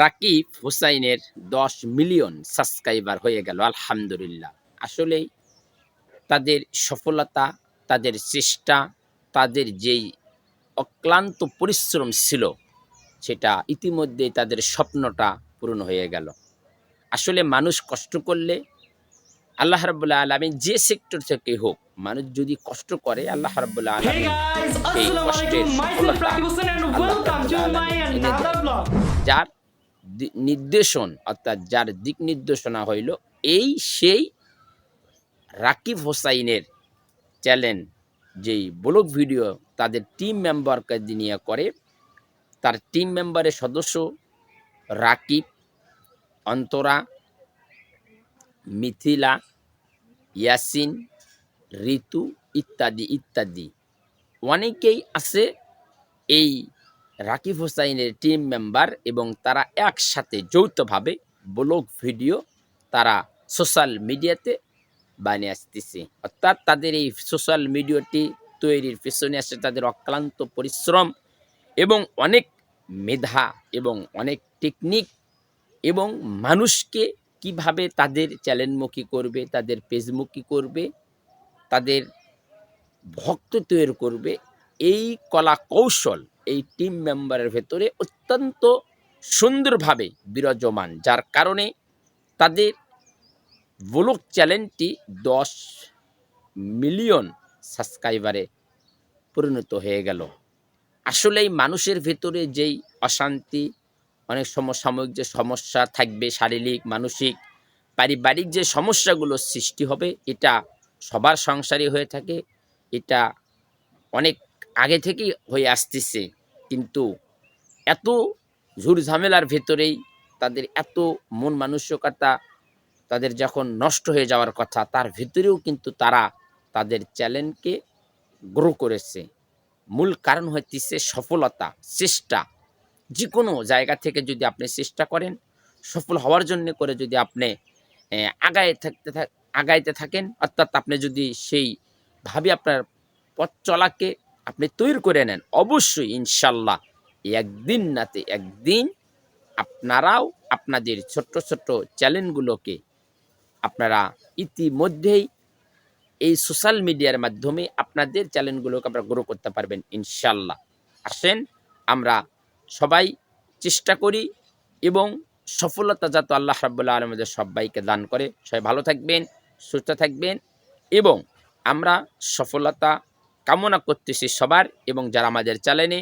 রাকিব হুসাইনের দশ million subscriber হয়ে গেল আলহামদুলিল্লাহ। আসলে তাদের সফলতা তাদের চেষ্টা তাদের যেই অক্লান্ত পরিশ্রম ছিল সেটা ইতিমধ্যে তাদের স্বপ্নটা পূরণ হয়ে গেল। আসলে মানুষ কষ্ট করলে আল্লাহ রাবুল্লাহ আলমী যে সেক্টর থেকে হোক মানুষ যদি কষ্ট করে আল্লাহ রাবুল্লাহ আলমী এই কষ্টের সফলতা. যার নির্দেশন, অর্থাৎ যার দিক নির্দেশনা হইল, এই সেই রাকিব হোসাইনের চ্যানেল যেই ব্লগ ভিডিও তাদের টিম মেম্বারকে নিয়ে করে। তার টিম মেম্বারের সদস্য রাকিব, অন্তরা, মিথিলা, ইয়াসিন, ঋতু ইত্যাদি ইত্যাদি। অনেকেই আছে এই রাকিব হোসাইনের টিম মেম্বার এবং তারা একসাথে যৌথভাবে ব্লগ ভিডিও তারা সোশ্যাল মিডিয়াতে বানিয়ে আসতেছে। অর্থাৎ তাদের এই সোশ্যাল মিডিয়াটি তৈরির পেছনে আসে তাদের অক্লান্ত পরিশ্রম এবং অনেক মেধা এবং অনেক টেকনিক এবং মানুষকে কীভাবে তাদের চ্যানেলমুখী করবে, তাদের পেজমুখী করবে, তাদের ভক্ত তৈরি করবে, এই কলা কৌশল এই টিম মেম্বারের ভেতরে অত্যন্ত সুন্দরভাবে বিরাজমান, যার কারণে তাদের ব্লগ চ্যানেলটি দশ মিলিয়ন সাবস্ক্রাইবারে পরিণত হয়ে গেল। আসলেই মানুষের ভেতরে যেই অশান্তি, অনেক সমসাময়িক যে সমস্যা থাকবে, শারীরিক, মানসিক, পারিবারিক যে সমস্যাগুলো সৃষ্টি হবে, এটা সবার সংসারই হয়ে থাকে। এটা অনেক আগে থেকেই হয়ে আসতেছে। কিন্তু এত ঝুর ঝামেলার ভেতরেই তাদের এত মন মানসিকতা তাদের যখন নষ্ট হয়ে যাওয়ার কথা, তার ভিতরেও কিন্তু তারা তাদের চ্যালেঞ্জকে গ্রো করেছে। মূল কারণ হচ্ছে সফলতা, চেষ্টা। যে কোনো জায়গা থেকে যদি আপনি চেষ্টা করেন, সফল হওয়ার জন্য করে যদি আপনি আগায় থাকতে থাক- আগাইতে থাকেন, অর্থাৎ আপনি যদি সেই ভাবে আপনার পথ চলাকে আপনি তৈরি করে নেন। অবশ্যই, ইনশাল্লাহ। একদিন নাতে একদিন আপনারাও আপনাদের ছোট্ট ছোট্ট চ্যালেঞ্জগুলোকে আপনারা ইতিমধ্যেই এই সোশ্যাল মিডিয়ার মাধ্যমে আপনাদের চ্যানেলগুলোকে আপনারা গ্রো করতে পারবেন, ইনশাল্লাহ। আসেন, আমরা সবাই চেষ্টা করি এবং সফলতা যাতে আল্লাহ রাবুল্লাহ আলমদের সবাইকে দান করে। সবাই ভালো থাকবেন, সুস্থ থাকবেন এবং আমরা সফলতা কামনা করতেছি সবার এবং যারা আমাদের চ্যানেলে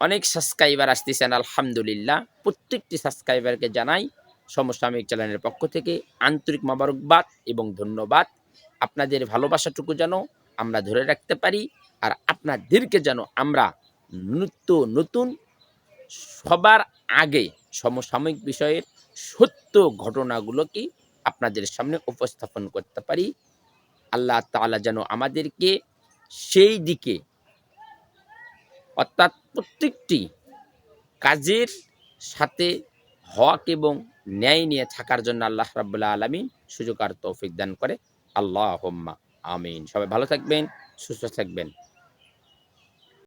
অনেক সাবস্ক্রাইবার আসতেছেন, আলহামদুলিল্লাহ। প্রত্যেকটি সাবস্ক্রাইবারকে জানাই সমসাময়িক চ্যানেলের পক্ষ থেকে আন্তরিক মোবারকবাদ এবং ধন্যবাদ। আপনাদের ভালোবাসাটুকু যেন আমরা ধরে রাখতে পারি আর আপনাদেরকে যেন আমরা নিত্য নতুন সবার আগে সমসাময়িক বিষয়ের সত্য ঘটনাগুলোকে আপনাদের সামনে উপস্থাপন করতে পারি। আল্লাহ তাআলা যেন আমাদেরকে সেই দিকে, অর্থাৎ প্রত্যেকটি কাজের সাথে হক এবং ন্যায় নিয়ে থাকার জন্য আল্লাহ রাবুল্লাহ আলমিন সুযোগ আর তৌফিক দান করে। আল্লাহ আমিন। সবাই ভালো থাকবেন, সুস্থ থাকবেন।